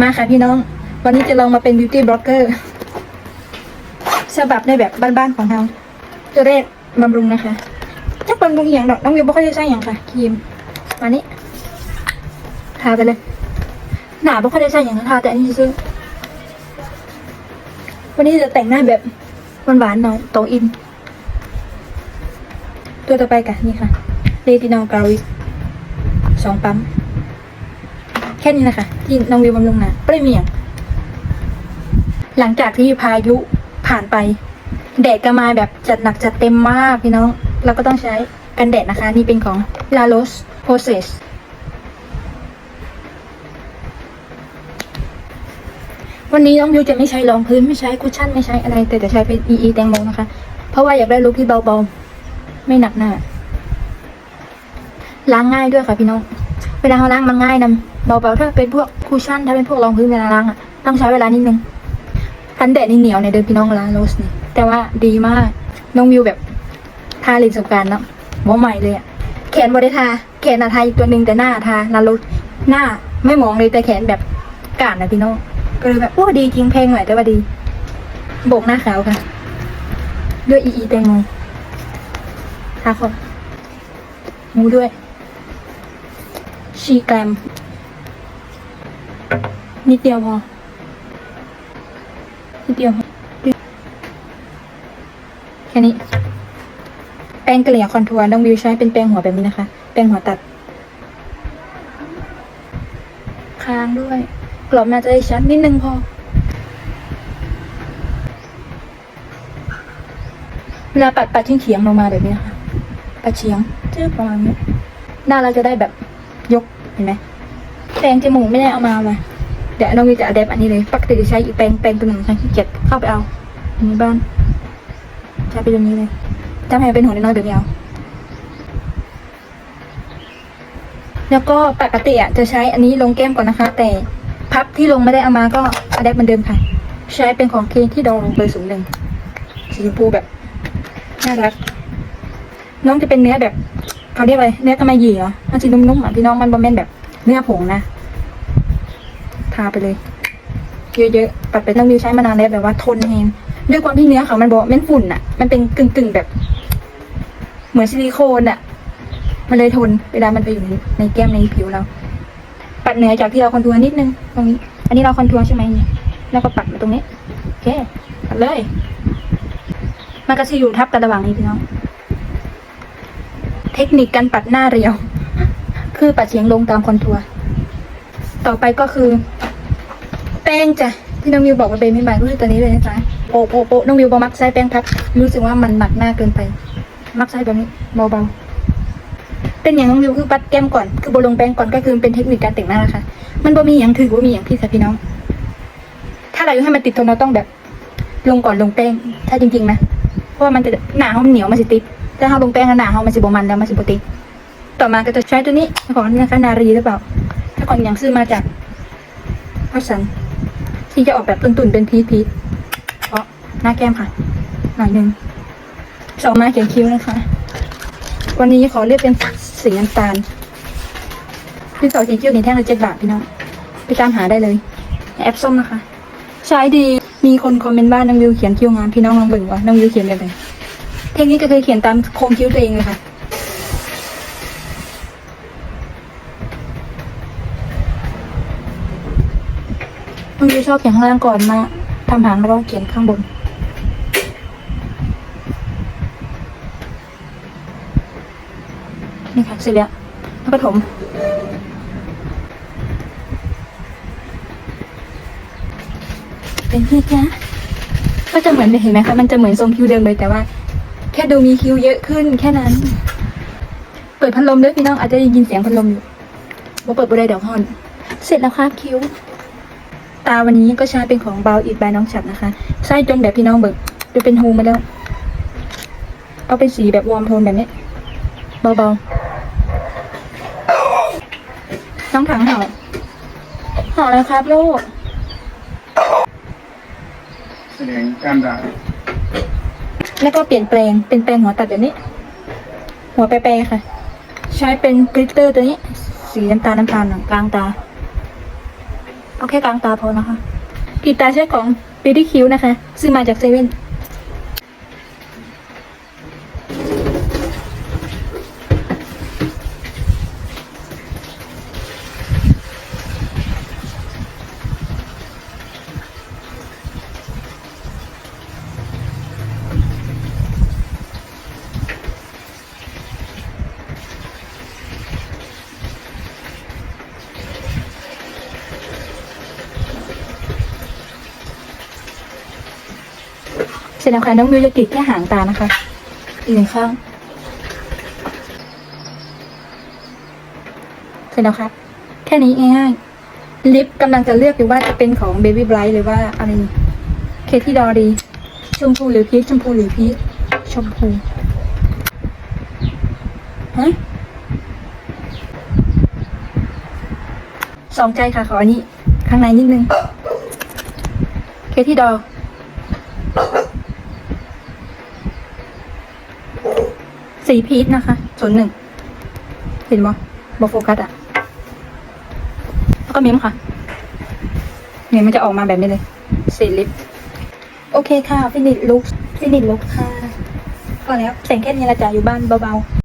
มาค่ะพี่น้อง วันนี้จะลองมาเป็นบิวตี้บล็อกเกอร์ฉบับในแบบบ้านๆของเราตัวแรกบำรุงนะคะจักบำรุงอย่างดอกน้องวิวบอกเขาจะใช้อย่างค่ะครีมมานี้ทาไปเลย หนาบอกเขาจะใช้อย่างนั้นทาแต่อันนี้ซื้อวันนี้จะแต่งหน้าแบบหวานๆหน่อยโตอิน ตัวต่อไปกันนี่ค่ะเรตินอลกราวิสองปั๊ม แค่นี้นะคะที่น้องวิวบำรุงนะไม่มีอย่างหลังจากที่พายุผ่านไป แดดก็มาแบบจัดหนักจัดเต็มมากพี่น้อง เราก็ต้องใช้กันแดดนะคะ นี่เป็นของ La Roche Posay วันนี้น้องวิวจะไม่ใช้รองพื้นไม่ใช้คุชชั่นไม่ใช้อะไร แต่จะใช้เป็น EE แตงโมนะคะ เพราะว่าอยากได้ลุคที่เบาๆ ไม่หนักหน้า ล้างง่ายด้วยค่ะพี่น้อง เวลาเราล้างมันง่ายนะ เบาๆถ้าเป็นพวกคุชชั่นถ้าเป็นพวกรองพื้นเวลาล้างอะต้องใช้เวลานิดนึงกันแดดนี่เหนียวเนี่ยเดินพี่น้องล้างโรสนี่แต่ว่าดีมากน้องวิวแบบทาลินสงการเนาะบ่ใหม่เลยอะแขนบ่ได้ทาแขนอะทาอีกตัวหนึ่งแต่หน้าทาลาโรสหน้าไม่มองเลยแต่แขนแบบกาดนะพี่น้องก็เลยแบบโอ้ดีจริงแพงหน่อยแต่ว่าดีโบกหน้าขาวค่ะ ด้วยอีอีแตงโมทาคอมูด้วยชีแกรม นิดเดียวพอ นิดเดียวพอแค่นี้ แป้งเกลี่ยคอนทัวร์น้องวิวใช้เป็นแป้งหัวแบบนี้นะคะ แป้งหัวตัด ค้างด้วย กรอบน่าจะได้ชัดนิดนึงพอ เวลาปัดปัดเฉียงลงมาแบบนี้นะคะปัดเฉียงจื้อประมาณนี้หน้าเราจะได้แบบยกเห็นไหมแปรงจมูกไม่ได้เอามาเดี๋ย วน้องวิวจะเอาแดบอันนี้เลยปกติจะใช้อีแปรงแปรงตัวหนึ่งฉันขี้เกียจเข้าไปเอาอันนี้บ้านใช้ไปตรงนี้เลยจำให้เป็นหัวน้อยๆแบบนี้เอาแล้วก็ปกติอะจะใช้อันนี้ลงแก้มก่อนนะคะ แต่พับที่ลงไม่ได้เอามาก็อาแดบเหมือนเดิมค่ะ ใช้เป็นของเคที่ดองลงเบอร์ศูนย์หนึ่งสีชมพูแบบน่ารัก น้องจะเป็นเนื้อแบบเขาเรียกอะไรเนื้อกำมหยีเหรอมันจะนุ่มๆอะพี่น้องมันบะเม็นแบบเนื้อผงนะ ทาไปเลย เยอะๆปัดไปต้งวิวใช้มานานแล้วแบบว่าทนเองด้วยความที่เนื้อเขามันบอกเม็นฝุ่นอะมันเป็นกึ่งๆแบบ เหมือนซิลิโคนอะมันเลยทนเวลามันไปอยู่ในในแก้มในผิวเรา ปัดเหนือจากที่เราคอนทัวร์นิดนึงตรงนี้ อันนี้เราคอนทัวร์ใช่ไหมเนี่ยแล้วก็ปัดมาตรงนี้โอเคปัดเลย มันก็จะอยู่ทับกันระหว่างนี้พี่น้องเทคนิคการปัดหน้าเรียว คือปัดเฉียงลงตามคอนทัวร์ ต่อไปก็คือ แป้งจ้ะที่น้องวิวบอกว่าเป็นไม่บายก็คือตัวนี้เลยนะจ๊ะโปะโปะโปะน้องวิวบอมักใช้แป้งพับรู้สึกว่ามันหนักหน้าเกินไป มักใช้แบบนี้เบาๆเป็นอย่างน้องวิวคือปัดแก้มก่อนคือบลงแป้งก่อนก็คือเป็นเทคนิคการแต่งหน้านะคะมันบ่มีอย่างถือว่ามีอย่างที่ค่ะพี่น้อง ถ้าเราอยากให้มันติดทนเราต้องแบบ ลงก่อนลงแป้ง ถ้าจริงๆนะเพราะว่ามันจะหนาเขาเหนียวมันสิติดถ้าเขาลงแป้งแล้วหนาเขามันสิบมันแล้วมันสิบติดต่อมาก็จะใช้ตัวนี้ของนี่นะคะนารีหรือเปล่า ถ้าก่อนอย่างซื้อมาจากพัสัน ที่จะออกแบบตุ่นๆเป็นพีพีเพราะหน้าแก้มค่ะ หน่อยหนึงสองมาเขียนคิ้วนะคะ วันนี้ขอเลือกเป็นสีน้ำตาลที่สองเขียนคิ้วนี่แท่งละเจ็ดบาทพี่น้องไปตามหาได้เลยแอปส้มนะคะ ใช้ดีมีคนคอมเมนต์ว่าน้องวิวเขียนคิ้วงามพี่น้องลองเบิ่งว่าน้องวิวเขียนแบบไหนเทคนิคก็คือเขียนตามโครงคิ้วตัวเองเลยค่ะ น้องวิวชอบเขียนข้างล่างก่อนมาทำหางแล้วก็เขียนข้างบน นี่ค่ะเสร็จแล้วแล้วก็ถมเป็นที่จ้ะก็จะเหมือนเห็นไหมคะมันจะเหมือนทรงคิ้วเดิมเลยแต่ว่า แค่ดูมีคิ้วเยอะขึ้นแค่นั้น เปิดพัดลมด้วยพี่น้องอาจจะได้ยินเสียงพัดลมอยู่ว่าเปิดบ่ได้เดี๋ยวฮอน เสร็จแล้วครับคิ้วาวันนี้ก็ใช้เป็นของเบาอีกบายน้องฉัดนะคะใส่จนแบบพี่น้องเบิกจะเป็นฮูมาแล้ว เอาเป็นสีแบบวอร์มโทนแบบนี้ เบาๆ น้องถังห่าเห่าแล้วครับลูก แสดงการด่าแล้วก็เปลี่ยนแปลงเป็นแปลงหัวตัดแบบนี้ หัวแปรๆค่ะ ใช้เป็นกลิตเตอร์ตัวนี้ สีน้ำตาลน้ำตาลกลางตา เอาแค่กลางตาพอนะคะกรีดตาใช้ของ b บ d y Q นะคะ ซื้อมาจากเซเว่น เสร็จแล้วค่ะน้องมิวจะกรีดแค่หางตานะคะอีกหนึ่งข้างเสร็จแล้วครับ แค่นี้ง่ายๆลิปกำลังจะเลือกอยู่ว่าจะเป็นของ Baby Bright หรือว่าอะไรเคที่ดอดีชมพูหรือพีชชมพูหรือพีชชมพูฮะสองใจค่ะขออันนี้ ข้างในนิดนึง เคที่ดอ สีพีชนะคะศูนย์หนึ่งเห็นบ่บอโฟกัสอะ แล้วก็เมมค่ะเนี่ยมันจะออกมาแบบนี้เลย สีลิป โอเคค่ะ ฟินิชลุกฟินิชลุกค่ะ ก็แล้วแต่งแค่นี้ละจ้ะอยู่บ้านเบาๆ